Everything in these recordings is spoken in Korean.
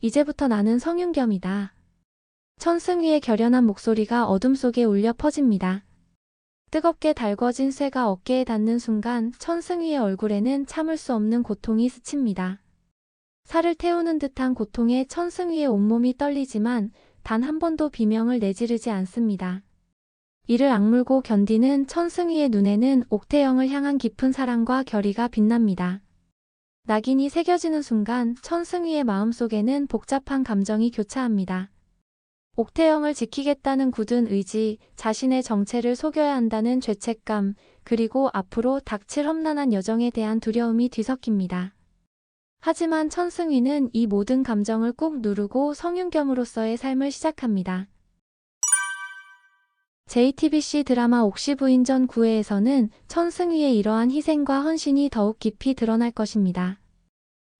이제부터 나는 성윤겸이다. 천승위의 결연한 목소리가 어둠 속에 울려 퍼집니다. 뜨겁게 달궈진 쇠가 어깨에 닿는 순간 천승위의 얼굴에는 참을 수 없는 고통이 스칩니다. 살을 태우는 듯한 고통에 천승위의 온몸이 떨리지만 단 한 번도 비명을 내지르지 않습니다. 이를 악물고 견디는 천승위의 눈에는 옥태영을 향한 깊은 사랑과 결의가 빛납니다. 낙인이 새겨지는 순간 천승위의 마음속에는 복잡한 감정이 교차합니다. 옥태영을 지키겠다는 굳은 의지, 자신의 정체를 속여야 한다는 죄책감, 그리고 앞으로 닥칠 험난한 여정에 대한 두려움이 뒤섞입니다. 하지만 천승위는 이 모든 감정을 꾹 누르고 성윤겸으로서의 삶을 시작합니다. JTBC 드라마 옥시 부인전 9회에서는 천승위의 이러한 희생과 헌신이 더욱 깊이 드러날 것입니다.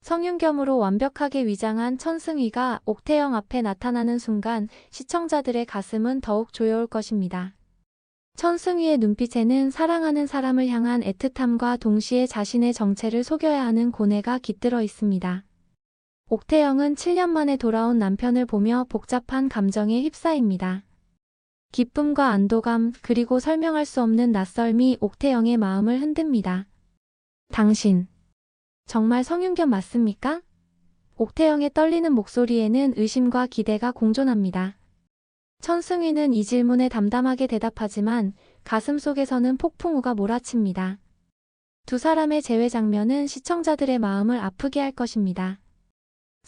성윤겸으로 완벽하게 위장한 천승위가 옥태영 앞에 나타나는 순간 시청자들의 가슴은 더욱 조여올 것입니다. 천승위의 눈빛에는 사랑하는 사람을 향한 애틋함과 동시에 자신의 정체를 속여야 하는 고뇌가 깃들어 있습니다. 옥태영은 7년 만에 돌아온 남편을 보며 복잡한 감정에 휩싸입니다. 기쁨과 안도감, 그리고 설명할 수 없는 낯설미 옥태영의 마음을 흔듭니다. 당신, 정말 성윤겸 맞습니까? 옥태영의 떨리는 목소리에는 의심과 기대가 공존합니다. 천승위는 이 질문에 담담하게 대답하지만 가슴 속에서는 폭풍우가 몰아칩니다. 두 사람의 재회 장면은 시청자들의 마음을 아프게 할 것입니다.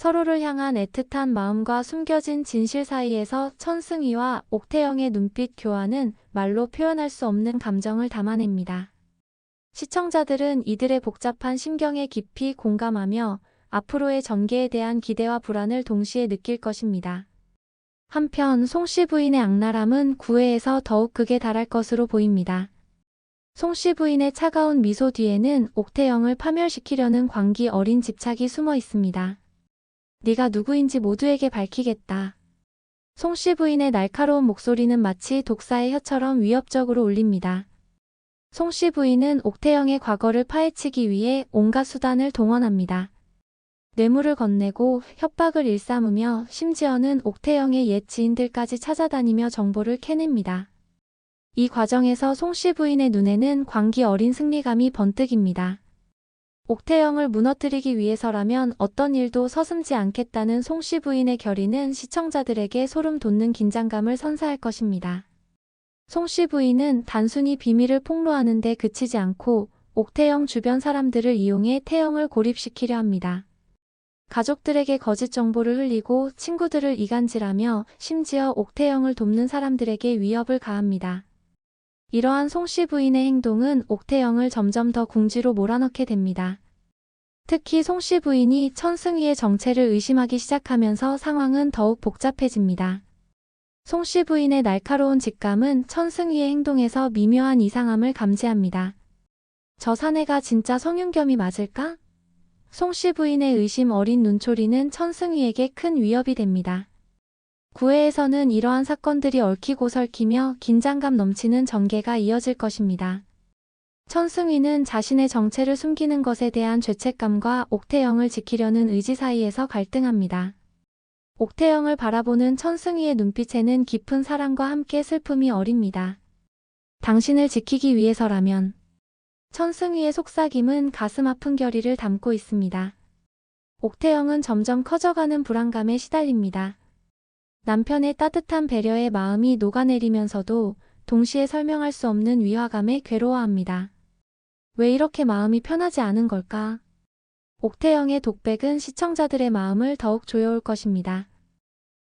서로를 향한 애틋한 마음과 숨겨진 진실 사이에서 천승위와 옥태영의 눈빛 교환은 말로 표현할 수 없는 감정을 담아냅니다. 시청자들은 이들의 복잡한 심경에 깊이 공감하며 앞으로의 전개에 대한 기대와 불안을 동시에 느낄 것입니다. 한편 송씨 부인의 악랄함은 9회에서 더욱 극에 달할 것으로 보입니다. 송씨 부인의 차가운 미소 뒤에는 옥태영을 파멸시키려는 광기 어린 집착이 숨어 있습니다. 네가 누구인지 모두에게 밝히겠다. 송 씨 부인의 날카로운 목소리는 마치 독사의 혀처럼 위협적으로 울립니다. 송 씨 부인은 옥태영의 과거를 파헤치기 위해 온갖 수단을 동원합니다. 뇌물을 건네고 협박을 일삼으며 심지어는 옥태영의 옛 지인들까지 찾아다니며 정보를 캐냅니다. 이 과정에서 송 씨 부인의 눈에는 광기 어린 승리감이 번뜩입니다. 옥태영을 무너뜨리기 위해서라면 어떤 일도 서슴지 않겠다는 송씨 부인의 결의는 시청자들에게 소름 돋는 긴장감을 선사할 것입니다. 송씨 부인은 단순히 비밀을 폭로하는 데 그치지 않고 옥태영 주변 사람들을 이용해 태영을 고립시키려 합니다. 가족들에게 거짓 정보를 흘리고 친구들을 이간질하며 심지어 옥태영을 돕는 사람들에게 위협을 가합니다. 이러한 송씨 부인의 행동은 옥태영을 점점 더 궁지로 몰아넣게 됩니다. 특히 송씨 부인이 천승위의 정체를 의심하기 시작하면서 상황은 더욱 복잡해집니다. 송씨 부인의 날카로운 직감은 천승위의 행동에서 미묘한 이상함을 감지합니다. 저 사내가 진짜 성윤겸이 맞을까? 송씨 부인의 의심 어린 눈초리는 천승위에게 큰 위협이 됩니다. 9회에서는 이러한 사건들이 얽히고 설키며 긴장감 넘치는 전개가 이어질 것입니다. 천승위는 자신의 정체를 숨기는 것에 대한 죄책감과 옥태영을 지키려는 의지 사이에서 갈등합니다. 옥태영을 바라보는 천승위의 눈빛에는 깊은 사랑과 함께 슬픔이 어립니다. 당신을 지키기 위해서라면 천승위의 속삭임은 가슴 아픈 결의를 담고 있습니다. 옥태영은 점점 커져가는 불안감에 시달립니다. 남편의 따뜻한 배려의 마음이 녹아내리면서도 동시에 설명할 수 없는 위화감에 괴로워합니다. 왜 이렇게 마음이 편하지 않은 걸까? 옥태영의 독백은 시청자들의 마음을 더욱 조여올 것입니다.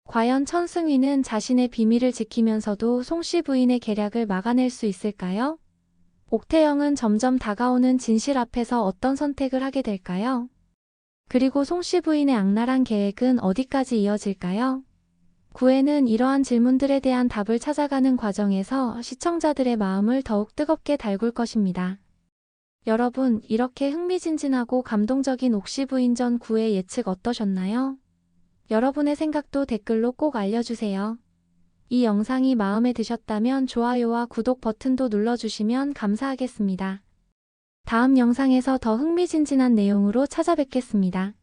과연 천승위는 자신의 비밀을 지키면서도 송씨 부인의 계략을 막아낼 수 있을까요? 옥태영은 점점 다가오는 진실 앞에서 어떤 선택을 하게 될까요? 그리고 송씨 부인의 악랄한 계획은 어디까지 이어질까요? 9회는 이러한 질문들에 대한 답을 찾아가는 과정에서 시청자들의 마음을 더욱 뜨겁게 달굴 것입니다. 여러분, 이렇게 흥미진진하고 감동적인 옥시 부인전 9회 예측 어떠셨나요? 여러분의 생각도 댓글로 꼭 알려주세요. 이 영상이 마음에 드셨다면 좋아요와 구독 버튼도 눌러주시면 감사하겠습니다. 다음 영상에서 더 흥미진진한 내용으로 찾아뵙겠습니다.